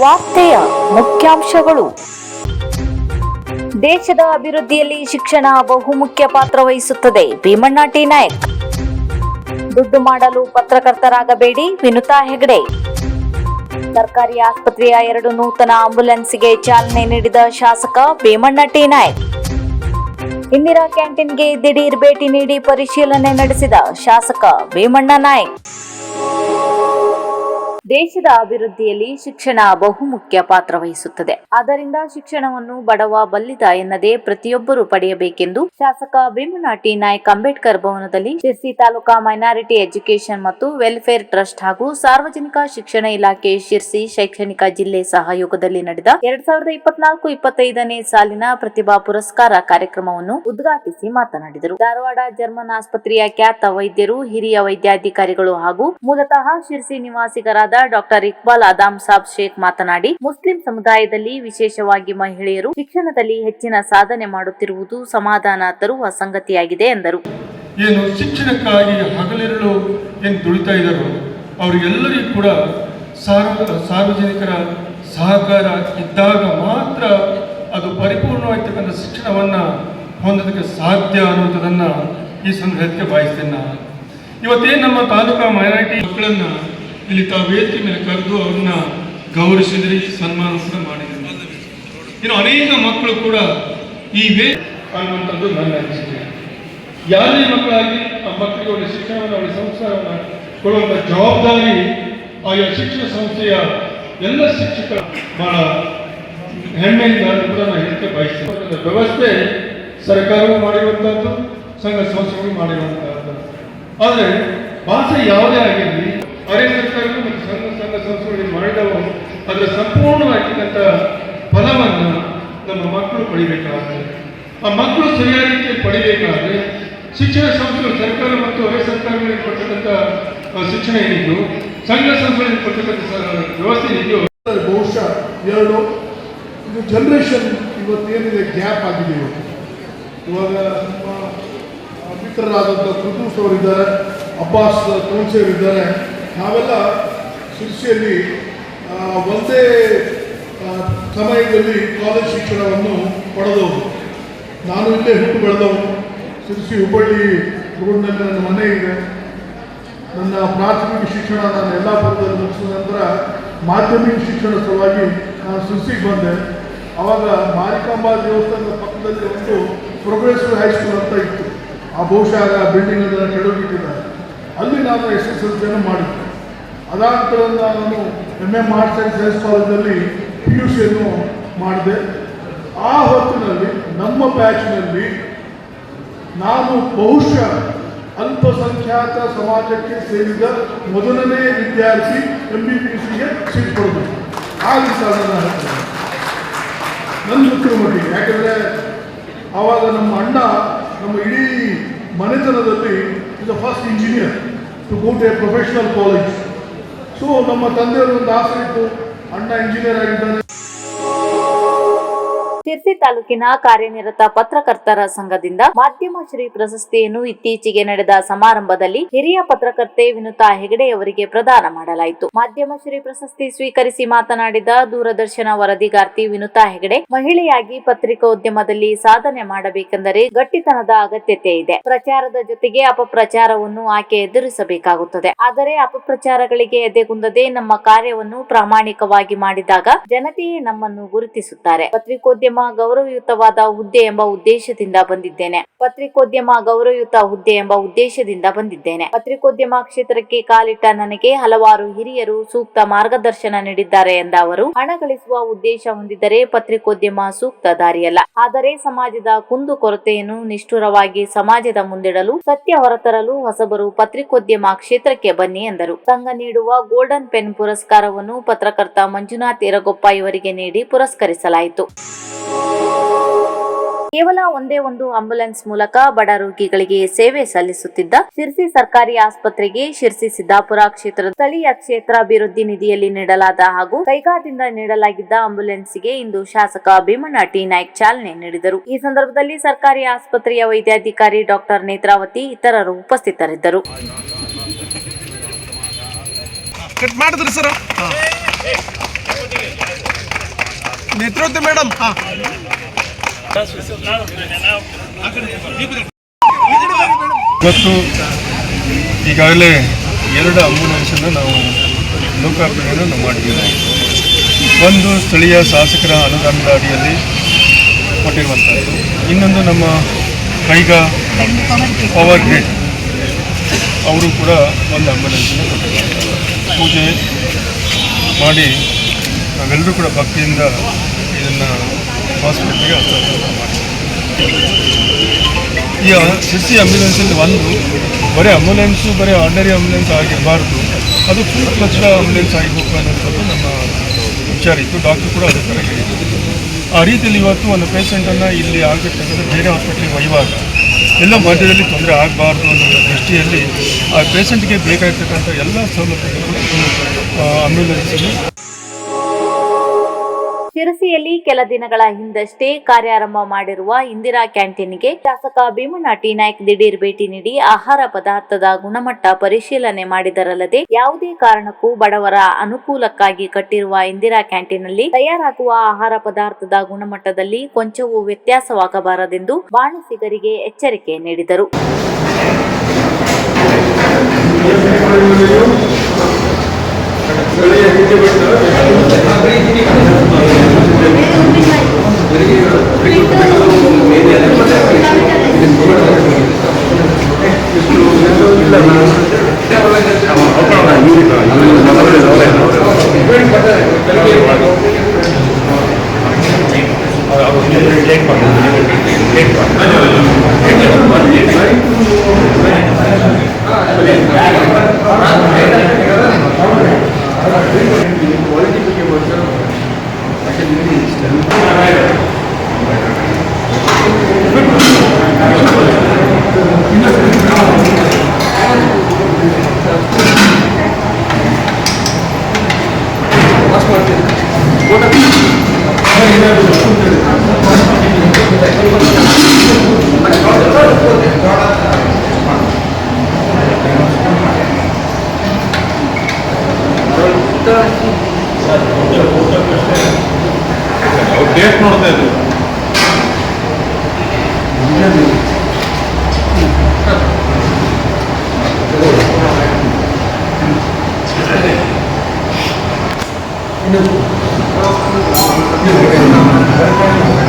ವಾರ್ತೆಯ ಮುಖ್ಯಾಂಶಗಳು. ದೇಶದ ಅಭಿವೃದ್ಧಿಯಲ್ಲಿ ಶಿಕ್ಷಣ ಬಹುಮುಖ್ಯ ಪಾತ್ರ ವಹಿಸುತ್ತದೆ. ಭೀಮಣ್ಣ ಟಿ. ನಾಯಕ್. ದುಡ್ಡು ಮಾಡಲು ಪತ್ರಕರ್ತರಾಗಬೇಡಿ, ವಿನುತಾ ಹೆಗಡೆ. ಸರ್ಕಾರಿ ಆಸ್ಪತ್ರೆಯ ಎರಡು ನೂತನ ಆಂಬ್ಯುಲೆನ್ಸ್ಗೆ ಚಾಲನೆ ನೀಡಿದ ಶಾಸಕ ಭೀಮಣ್ಣ ಟಿ. ನಾಯಕ್. ಇಂದಿರಾ ಕ್ಯಾಂಟೀನ್ಗೆ ದಿಢೀರ್ ಭೇಟಿ ನೀಡಿ ಪರಿಶೀಲನೆ ನಡೆಸಿದ ಶಾಸಕ ಭೀಮಣ್ಣ ನಾಯಕ್. ದೇಶದ ಅಭಿವೃದ್ಧಿಯಲ್ಲಿ ಶಿಕ್ಷಣ ಬಹುಮುಖ್ಯ ಪಾತ್ರ ವಹಿಸುತ್ತದೆ. ಆದ್ದರಿಂದ ಶಿಕ್ಷಣವನ್ನು ಬಡವ ಬಲ್ಲಿದ ಎನ್ನದೇ ಪ್ರತಿಯೊಬ್ಬರು ಪಡೆಯಬೇಕೆಂದು ಶಾಸಕ ಭೀಮನಾಟಿ ನಾಯಕ್ ಅಂಬೇಡ್ಕರ್ ಭವನದಲ್ಲಿ ಶಿರ್ಸಿ ತಾಲೂಕಾ ಮೈನಾರಿಟಿ ಎಜುಕೇಷನ್ ಮತ್ತು ವೆಲ್ಫೇರ್ ಟ್ರಸ್ಟ್ ಹಾಗೂ ಸಾರ್ವಜನಿಕ ಶಿಕ್ಷಣ ಇಲಾಖೆ ಶಿರ್ಸಿ ಶೈಕ್ಷಣಿಕ ಜಿಲ್ಲೆ ಸಹಯೋಗದಲ್ಲಿ ನಡೆದ ಎರಡ್ ಸಾವಿರದ ಇಪ್ಪತ್ನಾಲ್ಕು ಇಪ್ಪತ್ತೈದನೇ ಸಾಲಿನ ಪ್ರತಿಭಾ ಪುರಸ್ಕಾರ ಕಾರ್ಯಕ್ರಮವನ್ನು ಉದ್ಘಾಟಿಸಿ ಮಾತನಾಡಿದರು. ಧಾರವಾಡ ಜರ್ಮನ್ ಆಸ್ಪತ್ರೆಯ ಖ್ಯಾತ ವೈದ್ಯರು, ಹಿರಿಯ ವೈದ್ಯಾಧಿಕಾರಿಗಳು ಹಾಗೂ ಮೂಲತಃ ಶಿರ್ಸಿ ನಿವಾಸಿಗರಾದ ಡಾಕ್ಟರ್ ಇಕ್ಬಾಲ್ ಅದಾಮ್ ಸಾಬ್ ಶೇಖ್ ಮಾತನಾಡಿ, ಮುಸ್ಲಿಂ ಸಮುದಾಯದಲ್ಲಿ ವಿಶೇಷವಾಗಿ ಮಹಿಳೆಯರು ಶಿಕ್ಷಣದಲ್ಲಿ ಹೆಚ್ಚಿನ ಸಾಧನೆ ಮಾಡುತ್ತಿರುವುದು ಸಮಾಧಾನ ತರುವ ಸಂಗತಿಯಾಗಿದೆ ಎಂದರು. ಏನು ಶಿಕ್ಷಣಕ್ಕಾಗಿ ಹಗಲಿರುಳು ಏನು ದುಡಿತಾ ಇದ್ದಾರೋ, ಅವರಿಗೆಲ್ಲರಿಗೂ ಕೂಡ ಸಾರ್ವಜನಿಕರ ಸಹಕಾರ ಇದ್ದಾಗ ಮಾತ್ರ ಅದು ಪರಿಪೂರ್ಣವಾಗಿರ್ತಕ್ಕಂಥ ಶಿಕ್ಷಣವನ್ನು ಹೊಂದೋದಕ್ಕೆ ಸಾಧ್ಯ ಅನ್ನುವಂಥದ್ದನ್ನು ಈ ಸಂದರ್ಭಕ್ಕೆ ಬಯಸ್ತೇನೆ ನಾನು. ಇವತ್ತೇನು ನಮ್ಮ ತಾಲೂಕಾ ಮೈನಾರಿಟಿ ಮಕ್ಕಳನ್ನು ಇಲ್ಲಿ ತಾವು ವೇದಿಕೆ ಮೇಲೆ ಕರೆದು ಅವ್ರನ್ನ ಗೌರವಿಸಿದ್ರಿ, ಸನ್ಮಾನ ಕೂಡ ಮಾಡಿದ್ರಿ. ಇನ್ನು ಅನೇಕ ಮಕ್ಕಳು ಕೂಡ ಈ ವೇ ಅನ್ನುವಂಥದ್ದು ನನ್ನ ಅನಿಸಿಕೆ. ಯಾರೇ ಮಕ್ಕಳಾಗಿ? ಆ ಮಕ್ಕಳಿಗೆ ಒಳ್ಳೆ ಶಿಕ್ಷಣವನ್ನು ಒಳ್ಳೆ ಸಂಸ್ಕಾರವನ್ನು ಕೊಡುವಂಥ ಜವಾಬ್ದಾರಿ ಆಯಾ ಶಿಕ್ಷಣ ಸಂಸ್ಥೆಯ ಎಲ್ಲ ಶಿಕ್ಷಕರು ಬಹಳ ಹೆಮ್ಮೆಯಿಂದ ಕೂಡ ನಾನು ಹೇಳಕ್ಕೆ ಬಯಸ್ತೇನೆ. ವ್ಯವಸ್ಥೆ ಸರ್ಕಾರವು ಮಾಡಿರುವಂಥದ್ದು, ಸಂಘ ಸಂಸ್ಥೆಗಳು ಮಾಡಿರುವಂಥದ್ದು. ಆದರೆ ಭಾಷೆ ಯಾವುದೇ ಆಗಿರಲಿ ಅರೆ ಸರ್ಕಾರಗಳು ಮತ್ತು ಸಂಘ ಸಂಘ ಸಂಸ್ಥೆಗಳು ಮಾಡಿದವು. ಅದರ ಸಂಪೂರ್ಣವಾಗಿರ್ತಕ್ಕಂಥ ಫಲವನ್ನು ನಮ್ಮ ಮಕ್ಕಳು ಪಡಿಬೇಕಾದ್ರೆ ಆ ಮಕ್ಕಳು ಸರಿಯಾದ ರೀತಿಯಲ್ಲಿ ಪಡಿಬೇಕಾದ್ರೆ ಶಿಕ್ಷಣ ಸಂಸ್ಥೆಗಳು ಸರ್ಕಾರ ಮತ್ತು ಅರೆ ಸರ್ಕಾರಗಳಿಗೆ ಆ, ಶಿಕ್ಷಣ ಏನಿದ್ದು ಸಂಘ ಸಂಸ್ಥೆಗಳಿಗೆ ಸ- ವ್ಯವಸ್ಥೆ ಇದೆಯೋ ಬಹುಶಃ ಎರಡು ಇದು ಜನ್ರೇಷನ್ ಇವತ್ತೇನಿದೆ ಗ್ಯಾಪ್ ಆಗಿದೆ ಇವತ್ತು ಇವಾಗ ನಮ್ಮ ಮಿತ್ರರಾದಂಥ ಕೃತೂಸ್ ಅವರಿದ್ದಾರೆ ಅಬ್ಬಾಸ್ ಕೌನ್ಸಿಯರ್ ಇದ್ದಾರೆ ನಾವೆಲ್ಲ ಶಿರ್ಸಿಯಲ್ಲಿ ಒಂದೇ ಸಮಯದಲ್ಲಿ ಕಾಲೇಜ್ ಶಿಕ್ಷಣವನ್ನು ಪಡೆದವರು. ನಾನು ಇಲ್ಲೇ ಹುಟ್ಟು ಬೆಳೆದವನು. ಶಿರ್ಸಿ ಹುಬ್ಬಳ್ಳಿ ರೋಡ್ನಲ್ಲಿ ನನ್ನ ಮನೆ ಇದೆ. ನನ್ನ ಪ್ರಾಥಮಿಕ ಶಿಕ್ಷಣ ನಾನು ಎಲ್ಲ ಮುಗಿಸಿದ ನಂತರ ಮಾಧ್ಯಮಿಕ ಶಿಕ್ಷಣ ಸಲುವಾಗಿ ನಾನು ಶಿರ್ಸಿಗೆ ಬಂದೆ. ಆವಾಗ ಮಾರಿಕಾಂಬಾ ದೇವಸ್ಥಾನದ ಪಕ್ಕದಲ್ಲಿ ಒಂದು ಪ್ರೋಗ್ರೆಸಿವ್ ಹೈಸ್ಕೂಲ್ ಅಂತ ಇತ್ತು. ಆ ಬಹುಶಃ ಬಿಲ್ಡಿಂಗ್ ಅದನ್ನು ಕೆಡವಿಟ್ಟಿದ್ದಾರೆ. ಅಲ್ಲಿ ನಾನು ಎಸ್ ಎಸ್ ಎಲ್ ಸಿಯನ್ನು ಮಾಡಿದ್ದೆ ಅದಾದ ನಂತರ ನಾನು M M arts and science ಕಾಲೇಜಲ್ಲಿ ಪಿ ಯು ಸಿಯನ್ನು ಮಾಡಿದೆ. ಆ ಹೊತ್ತಿನಲ್ಲಿ ನಮ್ಮ ಬ್ಯಾಚ್ನಲ್ಲಿ ನಾನು ಬಹುಶಃ ಅಲ್ಪಸಂಖ್ಯಾತ ಸಮಾಜಕ್ಕೆ ಸೇರಿದ ಮೊದಲನೇ ವಿದ್ಯಾರ್ಥಿ ಎಂ ಬಿ ಪಿ ಸಿಗೆ ಸೀಟ್ ಆ ಸಾಧನ ಹೇಳ್ತೇನೆ. ನನ್ನ ಗೊತ್ತಿರೋ ಯಾಕಂದರೆ ಆವಾಗ ನಮ್ಮ ಅಣ್ಣ ನಮ್ಮ ಇಡೀ ಮನೆತನದಲ್ಲಿ is first engineer to go to a professional college so ನಮ್ಮ ತಂದೆಯವರು ಒಂದು ಆಸೆ ಇತ್ತು ಅಣ್ಣ ಇಂಜಿನಿಯರ್ ಆಗಿದ್ದಾನೆ. ಶಿರ್ಸಿ ತಾಲೂಕಿನ ಕಾರ್ಯನಿರತ ಪತ್ರಕರ್ತರ ಸಂಘದಿಂದ ಮಾಧ್ಯಮ ಶ್ರೀ ಪ್ರಶಸ್ತಿಯನ್ನು ಇತ್ತೀಚೆಗೆ ನಡೆದ ಸಮಾರಂಭದಲ್ಲಿ ಹಿರಿಯ ಪತ್ರಕರ್ತೆ ವಿನುತಾ ಹೆಗಡೆ ಅವರಿಗೆ ಪ್ರದಾನ ಮಾಡಲಾಯಿತು. ಮಾಧ್ಯಮ ಶ್ರೀ ಪ್ರಶಸ್ತಿ ಸ್ವೀಕರಿಸಿ ಮಾತನಾಡಿದ ದೂರದರ್ಶನ ವರದಿಗಾರ್ತಿ ವಿನುತಾ ಹೆಗಡೆ, ಮಹಿಳೆಯಾಗಿ ಪತ್ರಿಕೋದ್ಯಮದಲ್ಲಿ ಸಾಧನೆ ಮಾಡಬೇಕೆಂದರೆ ಗಟ್ಟಿತನದ ಅಗತ್ಯತೆ ಇದೆ. ಪ್ರಚಾರದ ಜೊತೆಗೆ ಅಪಪ್ರಚಾರವನ್ನು ಆಕೆ ಎದುರಿಸಬೇಕಾಗುತ್ತದೆ. ಆದರೆ ಅಪಪ್ರಚಾರಗಳಿಗೆ ಎದೆಗುಂದದೆ ನಮ್ಮ ಕಾರ್ಯವನ್ನು ಪ್ರಾಮಾಣಿಕವಾಗಿ ಮಾಡಿದಾಗ ಜನತೆಯೇ ನಮ್ಮನ್ನು ಗುರುತಿಸುತ್ತಾರೆ. ಪತ್ರಿಕೋದ್ಯಮ ಗೌರವಯುತವಾದ ಹುದ್ದೆ ಎಂಬ ಉದ್ದೇಶದಿಂದ ಬಂದಿದ್ದೇನೆ. ಪತ್ರಿಕೋದ್ಯಮ ಗೌರವಯುತ ಹುದ್ದೆ ಎಂಬ ಉದ್ದೇಶದಿಂದ ಬಂದಿದ್ದೇನೆ. ಪತ್ರಿಕೋದ್ಯಮ ಕ್ಷೇತ್ರಕ್ಕೆ ಕಾಲಿಟ್ಟ ನನಗೆ ಹಲವಾರು ಹಿರಿಯರು ಸೂಕ್ತ ಮಾರ್ಗದರ್ಶನ ನೀಡಿದ್ದಾರೆ ಎಂದ ಅವರು, ಹಣ ಗಳಿಸುವ ಉದ್ದೇಶ ಹೊಂದಿದ್ದರೆ ಪತ್ರಿಕೋದ್ಯಮ ಸೂಕ್ತ ದಾರಿಯಲ್ಲ. ಆದರೆ ಸಮಾಜದ ಕುಂದು ಕೊರತೆಯನ್ನು ನಿಷ್ಠುರವಾಗಿ ಸಮಾಜದ ಮುಂದಿಡಲು, ಸತ್ಯ ಹೊರತರಲು ಹೊಸಬರು ಪತ್ರಿಕೋದ್ಯಮ ಕ್ಷೇತ್ರಕ್ಕೆ ಬನ್ನಿ ಎಂದರು. ಸಂಘ ನೀಡುವ ಗೋಲ್ಡನ್ ಪೆನ್ ಪುರಸ್ಕಾರವನ್ನು ಪತ್ರಕರ್ತ ಮಂಜುನಾಥ್ ಇರಗೊಪ್ಪ ಇವರಿಗೆ ನೀಡಿ ಪುರಸ್ಕರಿಸಲಾಯಿತು. ಕೇವಲ ಒಂದೇ ಒಂದು ಆಂಬ್ಯುಲೆನ್ಸ್ ಮೂಲಕ ಬಡ ರೋಗಿಗಳಿಗೆ ಸೇವೆ ಸಲ್ಲಿಸುತ್ತಿದ್ದ ಶಿರ್ಸಿ ಸರ್ಕಾರಿ ಆಸ್ಪತ್ರೆಗೆ ಶಿರ್ಸಿ ಸಿದ್ದಾಪುರ ಕ್ಷೇತ್ರದ ಸ್ಥಳೀಯ ಕ್ಷೇತ್ರ ಅಭಿವೃದ್ಧಿ ನಿಧಿಯಲ್ಲಿ ನೀಡಲಾದ ಹಾಗೂ ಕೈಗಾದಿಂದ ನೀಡಲಾಗಿದ್ದ ಆಂಬ್ಯುಲೆನ್ಸ್ಗೆ ಇಂದು ಶಾಸಕ ಭೀಮಣ್ಣ ಟಿ. ನಾಯ್ಕ್ ಚಾಲನೆ ನೀಡಿದರು. ಈ ಸಂದರ್ಭದಲ್ಲಿ ಸರ್ಕಾರಿ ಆಸ್ಪತ್ರೆಯ ವೈದ್ಯಾಧಿಕಾರಿ ಡಾಕ್ಟರ್ ನೇತ್ರಾವತಿ ಇತರರು ಉಪಸ್ಥಿತರಿದ್ದರು. ನೇತೃತ್ವ ಮೇಡಮ್ ಇವತ್ತು ಈಗಾಗಲೇ ಎರಡು ಅಂಬುಲೆನ್ಸನ್ನು ನಾವು ಲೋಕಾರ್ಪಣೆಯನ್ನು ನಾವು ಮಾಡಿದ್ದೇವೆ. ಒಂದು ಸ್ಥಳೀಯ ಶಾಸಕರ ಅನುದಾನದ ಅಡಿಯಲ್ಲಿ ಕೊಟ್ಟಿರುವಂಥದ್ದು ಇನ್ನೊಂದು ನಮ್ಮ ಕೈಗ ಪವರ್ ಗ್ರಿಡ್ ಅವರು ಕೂಡ ಒಂದು ಅಂಬುಲೆನ್ಸನ್ನು ಕೊಟ್ಟಿದ್ದಾರೆ. ಪೂಜೆ ಮಾಡಿ ನಾವೆಲ್ಲರೂ ಕೂಡ ಭಕ್ತಿಯಿಂದ ಇದನ್ನು ಹಾಸ್ಪಿಟ್ಲಿಗೆ ಹಸ್ತಾಂತರ ಮಾಡ್ತೀವಿ. ಈ ಸಿಸಿ ಆಂಬ್ಯುಲೆನ್ಸಲ್ಲಿ ಒಂದು, ಬರೀ ಆಂಬ್ಯುಲೆನ್ಸು ಬರೀ ಆರ್ಡಿನರಿ ಆಂಬ್ಯುಲೆನ್ಸ್ ಆಗಿರಬಾರ್ದು ಅದು ಫುಲ್ ಫ್ಲಚ್ಡ ಆಂಬ್ಯುಲೆನ್ಸ್ ಆಗಬೇಕು ಅನ್ನೋಂಥದ್ದು ನಮ್ಮ ವಿಚಾರ ಇತ್ತು. ಡಾಕ್ಟರ್ ಕೂಡ ಅದೇ ಥರ ಹೇಳಿದ್ರು. ಆ ರೀತಿಯಲ್ಲಿ ಇವತ್ತು ಒಂದು ಪೇಷಂಟನ್ನು ಇಲ್ಲಿ ಆಗಬೇಕಾದ್ರೆ ಬೇರೆ ಹಾಸ್ಪಿಟ್ಲಿಗೆ ಒಯ್ಯುವಾಗ ಎಲ್ಲ ಮಧ್ಯದಲ್ಲಿ ತೊಂದರೆ ಆಗಬಾರ್ದು ಅನ್ನೋ ದೃಷ್ಟಿಯಲ್ಲಿ ಆ ಪೇಷಂಟ್ಗೆ ಬೇಕಾಗಿರ್ತಕ್ಕಂಥ ಎಲ್ಲ ಸೌಲಭ್ಯಗಳು ಆಂಬ್ಯುಲೆನ್ಸಲ್ಲಿ ಶಿರಸಿಯಲ್ಲಿ ಕೆಲ ದಿನಗಳ ಹಿಂದಷ್ಟೇ ಕಾರ್ಯಾರಂಭ ಮಾಡಿರುವ ಇಂದಿರಾ ಕ್ಯಾಂಟೀನ್ಗೆ ಶಾಸಕ ಭೀಮಣ್ಣ ಟಿ ನಾಯ್ಕ್ ದಿಢೀರ್ ಭೇಟಿ ನೀಡಿ ಆಹಾರ ಪದಾರ್ಥದ ಗುಣಮಟ್ಟ ಪರಿಶೀಲನೆ ಮಾಡಿದರಲ್ಲದೆ ಯಾವುದೇ ಕಾರಣಕ್ಕೂ ಬಡವರ ಅನುಕೂಲಕ್ಕಾಗಿ ಕಟ್ಟಿರುವ ಇಂದಿರಾ ಕ್ಯಾಂಟೀನ್ನಲ್ಲಿ ತಯಾರಾಗುವ ಆಹಾರ ಪದಾರ್ಥದ ಗುಣಮಟ್ಟದಲ್ಲಿ ಕೊಂಚವೂ ವ್ಯತ್ಯಾಸವಾಗಬಾರದೆಂದು ಬಾಣಸಿಗರಿಗೆ ಎಚ್ಚರಿಕೆ ನೀಡಿದರು. đừng đừng